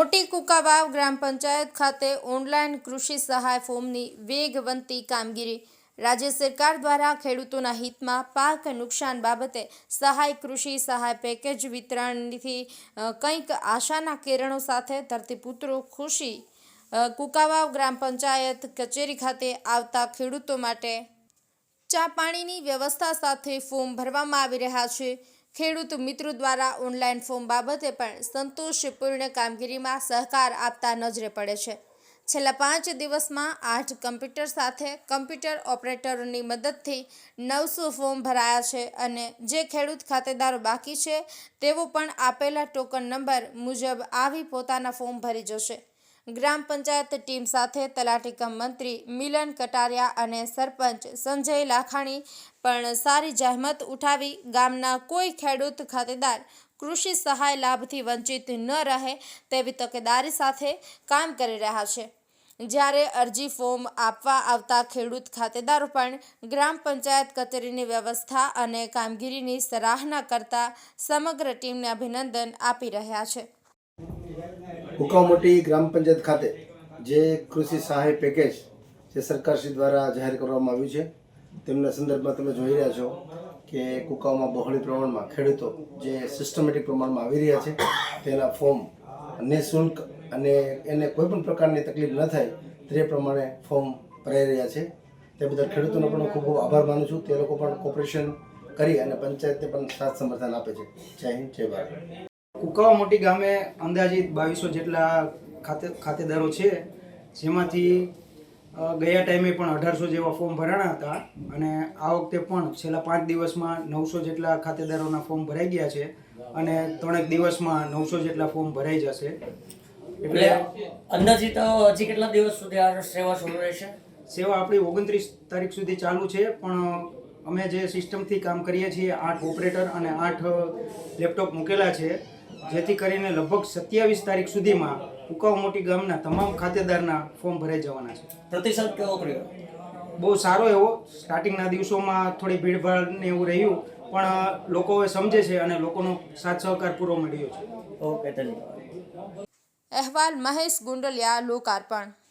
મોટી કુકાવાવ ગ્રામ પંચાયત ખાતે ઓનલાઈન કૃષિ સહાય ફોર્મની વેગવંતી કામગીરી. રાજ્ય સરકાર દ્વારા ખેડૂતોના હિતમાં પાક નુકસાન બાબતે સહાય કૃષિ સહાય પેકેજ વિતરણથી કંઈક આશાના કિરણો સાથે ધરતીપુત્રો ખુશી. કુકાવાવ ગ્રામ પંચાયત કચેરી ખાતે આવતા ખેડૂતો માટે ચા પાણીની વ્યવસ્થા સાથે ફોર્મ ભરવામાં આવી રહ્યા છે. ખેડૂત મિત્રો દ્વારા ઓનલાઈન ફોર્મ બાબતે પણ સંતોષપૂર્ણ કામગીરીમાં સહકાર આપતા નજરે પડે છે. છેલ્લા પાંચ દિવસમાં આઠ કમ્પ્યુટર સાથે કમ્પ્યુટર ઓપરેટરોની મદદથી નવસો ફોર્મ ભરાયા છે અને જે ખેડૂત ખાતેદારો બાકી છે, તેઓ પણ આપેલા ટોકન નંબર મુજબ આવી પોતાના ફોર્મ ભરી જશે. ગ્રામ પંચાયત ટીમ સાથે તલાટી કમ મંત્રી મિલન કટારિયા અને સરપંચ સંજય લાખાણી પણ સારી જહેમત ઉઠાવી ગામના કોઈ ખેડૂત ખાતેદાર કૃષિ સહાય લાભથી વંચિત ન રહે તેવી તકેદારી સાથે કામ કરી રહ્યા છે. જ્યારે અરજી ફોર્મ આપવા આવતા ખેડૂત ખાતેદારો પણ ગ્રામ પંચાયત કચેરીની વ્યવસ્થા અને કામગીરીની સરાહના કરતા સમગ્ર ટીમને અભિનંદન આપી રહ્યા છે. હુકામોટી ગ્રામ પંચાયત ખાતે જે કૃષિ સહાય પેકેજ જે સરકારશ્રી દ્વારા જાહેર કરવામાં આવ્યું છે, તેમના સંદર્ભમાં તમે જોઈ રહ્યા છો કે કુકાઓમાં બહોળી પ્રમાણમાં ખેડૂતો જે સિસ્ટમેટિક પ્રમાણમાં આવી રહ્યા છે, તેના ફોર્મ નિઃશુલ્ક અને એને કોઈ પણ પ્રકારની તકલીફ ન થાય તે પ્રમાણે ફોર્મ ભરાઈ રહ્યા છે. તે બદલ ખેડૂતોનો પણ ખૂબ ખૂબ આભાર માનું છું. તે લોકો પણ કોપરેશન કરી અને પંચાયતને પણ સાથ સમર્થન આપે છે. જય હિન્દ, જય ભારત. કુકાવા મોટી ગામે અંદાજિત બાવીસો જેટલા ખાતે ખાતેદારો છે જેમાંથી ગયા ટાઈમે પણ અઢારસો જેવા ફોર્મ ભરાણા હતા અને આ વખતે પણ છેલ્લા પાંચ દિવસમાં નવસો જેટલા ખાતેદારોના ફોર્મ ભરાઈ ગયા છે અને ત્રણેક દિવસમાં નવસો જેટલા ફોર્મ ભરાઈ જશે. એટલે અંદાજિત હજી કેટલા દિવસ સુધી આ સેવા શરૂ રહેશે? સેવા આપણી ઓગણત્રીસ તારીખ સુધી ચાલુ છે પણ અમે જે સિસ્ટમથી કામ કરીએ છીએ આઠ ઓપરેટર અને આઠ લેપટોપ મૂકેલા છે જેથી કરીને લગભગ સત્યાવીસ તારીખ સુધીમાં ઉકાવ મોટી ગામના તમામ ખાતેદારના ફોર્મ ભરાઈ જવાના છે. પ્રતિસાદ કેવો રહ્યો બહુ સારો એવો. સ્ટાર્ટિંગના દિવસોમાં થોડી ભીડભાડ ને એવું રહ્યું પણ લોકો સમજે છે અને લોકોનો સાથ સહકાર પૂરો મળ્યો છે. ઓકે ધન્યવાદ. અહેવાલ મહેશ ગુંડલિયા લોકાર્પણ.